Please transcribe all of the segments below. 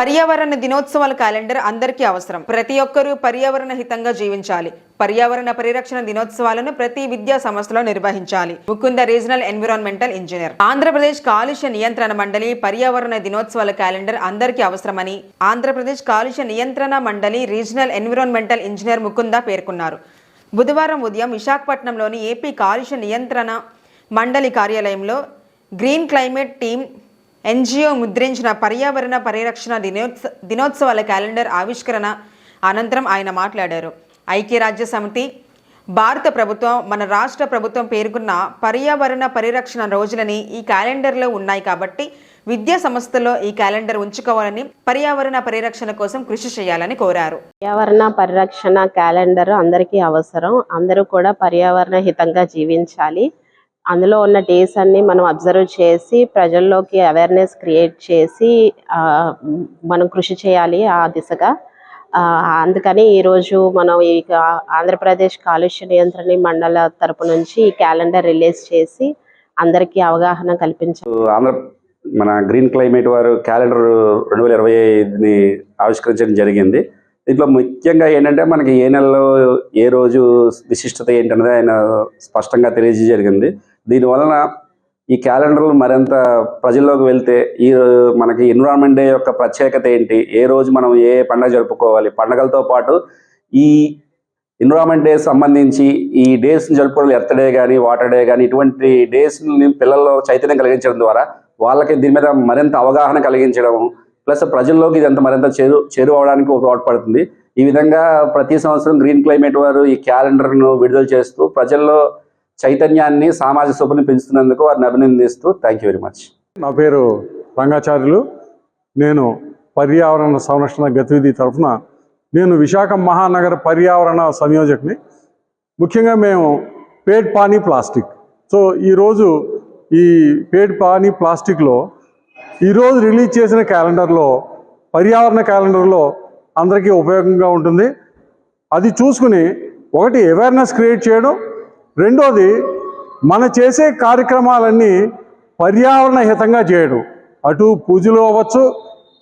పర్యావరణ దినోత్సవాల క్యాలెండర్ అందరికీ అవసరం. ప్రతి ఒక్కరూ పర్యావరణ హితంగా జీవించాలి. పర్యావరణ పరిరక్షణ దినోత్సవాలను ప్రతి విద్యా సంస్థలో నిర్వహించాలి. Mukunda regional environmental engineer. Andhra Pradesh కాలుష్య నియంత్రణ మండలి పర్యావరణ దినోత్సవాల క్యాలెండర్ అందరికీ అవసరమని ఆంధ్రప్రదేశ్ కాలుష్య నియంత్రణ మండలి రీజనల్ ఎన్విరాన్మెంటల్ ఇంజనీర్ ముకుంద పేర్కొన్నారు. బుధవారం ఉదయం విశాఖపట్నంలోని ఏపీ కాలుష్య నియంత్రణ మండలి కార్యాలయంలో గ్రీన్ క్లైమేట్ టీం ఎన్జిఓ ముద్రించిన పర్యావరణ పరిరక్షణ దినోత్స దినోత్సవాల క్యాలెండర్ ఆవిష్కరణ అనంతరం ఆయన మాట్లాడారు. ఐక్యరాజ్య సమితి భారత ప్రభుత్వం మన రాష్ట్ర ప్రభుత్వం పేర్కొన్న పర్యావరణ పరిరక్షణ రోజులని ఈ క్యాలెండర్లో ఉన్నాయి కాబట్టి విద్యా సంస్థలో ఈ క్యాలెండర్ ఉంచుకోవాలని పర్యావరణ పరిరక్షణ కోసం కృషి చేయాలని కోరారు. పర్యావరణ పరిరక్షణ క్యాలెండర్ అందరికీ అవసరం. అందరూ కూడా పర్యావరణ హితంగా జీవించాలి. అందులో ఉన్న డేస్ అన్ని మనం అబ్జర్వ్ చేసి ప్రజల్లోకి అవేర్నెస్ క్రియేట్ చేసి మనం కృషి చేయాలి ఆ దిశగా. అందుకని ఈరోజు మనం ఈ ఆంధ్రప్రదేశ్ కాలుష్య నియంత్రణ మండల తరపు నుంచి ఈ క్యాలెండర్ రిలీజ్ చేసి అందరికీ అవగాహన కల్పించాలి ఆంధ్ర మన గ్రీన్ క్లైమేట్ వారు క్యాలెండర్ రెండు వేల ఇరవై ఐదుని ఆవిష్కరించడం జరిగింది. దీంట్లో ముఖ్యంగా ఏంటంటే మనకి ఏ నెలలో ఏ రోజు విశిష్టత ఏంటన్నది ఆయన స్పష్టంగా తెలియజేయ జరిగింది. దీనివలన ఈ క్యాలెండర్లు మరింత ప్రజల్లోకి వెళ్తే ఈ మనకి ఎన్విరాన్మెంట్ డే యొక్క ప్రత్యేకత ఏంటి? ఏ రోజు మనం ఏ పండుగ జరుపుకోవాలి? పండగలతో పాటు ఈ ఎన్విరాన్మెంట్ డే సంబంధించి ఈ డేస్ జరుపుకోవడం ఎర్త్ డే కానీ వాటర్ డే కానీ ఇటువంటి డేస్ పిల్లల్లో చైతన్యం కలిగించడం ద్వారా వాళ్ళకి దీని మీద మరింత అవగాహన కలిగించడం ప్లస్ ప్రజల్లోకి ఇదంతా మరింత చేరు చేరువవడానికి తోడ్పడుతుంది ఈ విధంగా ప్రతి సంవత్సరం గ్రీన్ క్లైమేట్ వారు ఈ క్యాలెండర్ను విడుదల చేస్తూ ప్రజల్లో చైతన్యాన్ని సామాజిక శుభ్రని పెంచుతున్నందుకు వారిని అభినందిస్తూ థ్యాంక్ యూ వెరీ మచ్ నా పేరు రంగాచార్యులు. నేను పర్యావరణ సంరక్షణ గతివిధి తరఫున నేను విశాఖ మహానగర పర్యావరణ సంయోజకుని. ముఖ్యంగా మేము పేడ్ పానీ ప్లాస్టిక్. సో ఈరోజు ఈ పేడ్ పానీ ప్లాస్టిక్లో ఈరోజు రిలీజ్ చేసిన క్యాలెండర్లో పర్యావరణ క్యాలెండర్లో అందరికీ ఉపయోగంగా ఉంటుంది. అది చూసుకుని ఒకటి అవేర్నెస్ క్రియేట్ చేయడం రెండోది మన చేసే కార్యక్రమాలన్నీ పర్యావరణ హితంగా చేయడం. అటు పూజలు అవ్వచ్చు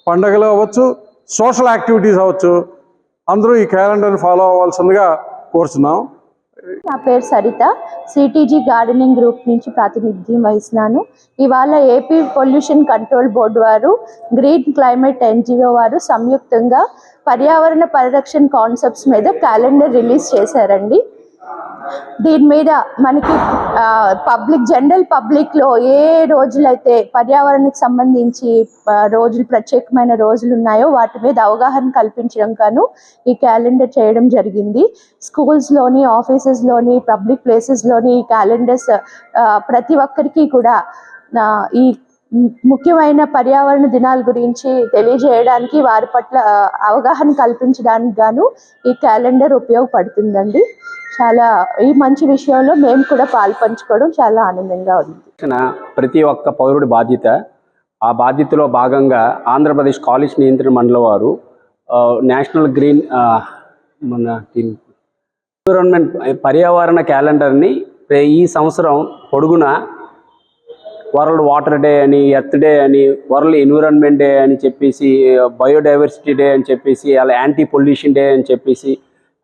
పండగలు అవ్వచ్చు సోషల్ యాక్టివిటీస్ అవ్వచ్చు. అందరూ ఈ క్యాలెండర్ని ఫాలో అవ్వాల్సిందిగా కోరుతున్నాం నా పేరు సరిత. సిటీజీ గార్డెనింగ్ గ్రూప్ నుంచి ప్రాతినిధ్యం వహిస్తున్నాను. ఇవాళ ఏపీ పొల్యూషన్ కంట్రోల్ బోర్డు వారు గ్రీన్ క్లైమేట్ ఎన్జిఓ వారు సంయుక్తంగా పర్యావరణ పరిరక్షణ కాన్సెప్ట్స్ మీద క్యాలెండర్ రిలీజ్ చేశారండి. దీని మీద మనకి పబ్లిక్ జనరల్ పబ్లిక్లో ఏ రోజులైతే పర్యావరణకు సంబంధించి రోజులు ప్రత్యేకమైన రోజులు ఉన్నాయో వాటి మీద అవగాహన కల్పించడం గాను ఈ క్యాలెండర్ చేయడం జరిగింది. స్కూల్స్లోని ఆఫీసెస్లోని పబ్లిక్ ప్లేసెస్లోని ఈ క్యాలెండర్స్ ప్రతి ఒక్కరికి కూడా ఈ ముఖ్యమైన పర్యావరణ దినాల గురించి తెలియజేయడానికి వారి పట్ల అవగాహన కల్పించడానికి గాను ఈ క్యాలెండర్ ఉపయోగపడుతుందండి. చాలా ఈ మంచి విషయంలో మేము కూడా పాల్పంచుకోవడం చాలా ఆనందంగా ఉంది. ప్రతి ఒక్క పౌరుడి బాధ్యత ఆ బాధ్యతలో భాగంగా ఆంధ్రప్రదేశ్ కాలుష్య నియంత్రణ మండలి వారు నేషనల్ గ్రీన్ మన ఎన్విరాన్మెంట్ పర్యావరణ క్యాలెండర్ని ఈ సంవత్సరం పొడుగున వరల్డ్ వాటర్ డే అని ఎర్త్ డే అని వరల్డ్ ఎన్విరాన్మెంట్ డే అని చెప్పేసి బయోడైవర్సిటీ డే అని చెప్పేసి అలా యాంటీ పొల్యూషన్ డే అని చెప్పేసి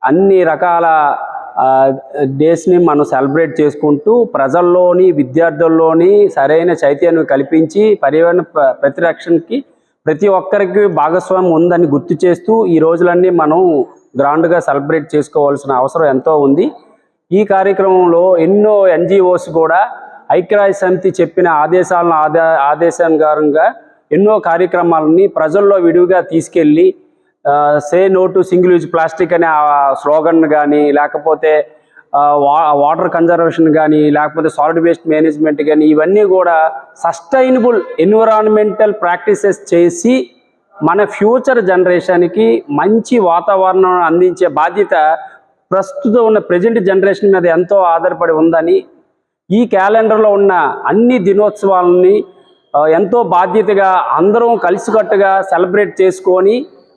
అన్ని రకాల డేస్ని మనం సెలబ్రేట్ చేసుకుంటూ ప్రజల్లోని విద్యార్థుల్లోని సరైన చైతన్యం కల్పించి పర్యావరణ ప్ర- ప్రతిరక్షణకి ప్రతి ఒక్కరికి భాగస్వామ్యం ఉందని గుర్తు చేస్తూ ఈ రోజులన్నీ మనం గ్రాండ్గా సెలబ్రేట్ చేసుకోవాల్సిన అవసరం ఎంతో ఉంది. ఈ కార్యక్రమంలో ఎన్నో ఎన్జిఓస్ కూడా ఐక్యరాజ్య సమితి చెప్పిన ఆదేశాలను ఆదా ఆదేశానుగారంగా ఎన్నో కార్యక్రమాలని ప్రజల్లో విడివిగా తీసుకెళ్ళి say no to single use plastic అనే స్లోగన్ కానీ లేకపోతే వా వాటర్ కన్జర్వేషన్ కానీ లేకపోతే సాలిడ్ వేస్ట్ మేనేజ్మెంట్ కానీ ఇవన్నీ కూడా సస్టైనబుల్ ఎన్విరాన్మెంటల్ ప్రాక్టీసెస్ చేసి మన ఫ్యూచర్ జనరేషన్కి మంచి వాతావరణం అందించే బాధ్యత ప్రస్తుతం ఉన్న ప్రజెంట్ జనరేషన్ మీద ఎంతో ఆధారపడి ఉందని ఈ క్యాలెండర్లో ఉన్న అన్ని దినోత్సవాలని ఎంతో బాధ్యతగా అందరం కలిసికట్టుగా సెలబ్రేట్ చేసుకొని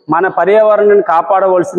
మన పర్యావరణాన్ని కాపాడవలసింది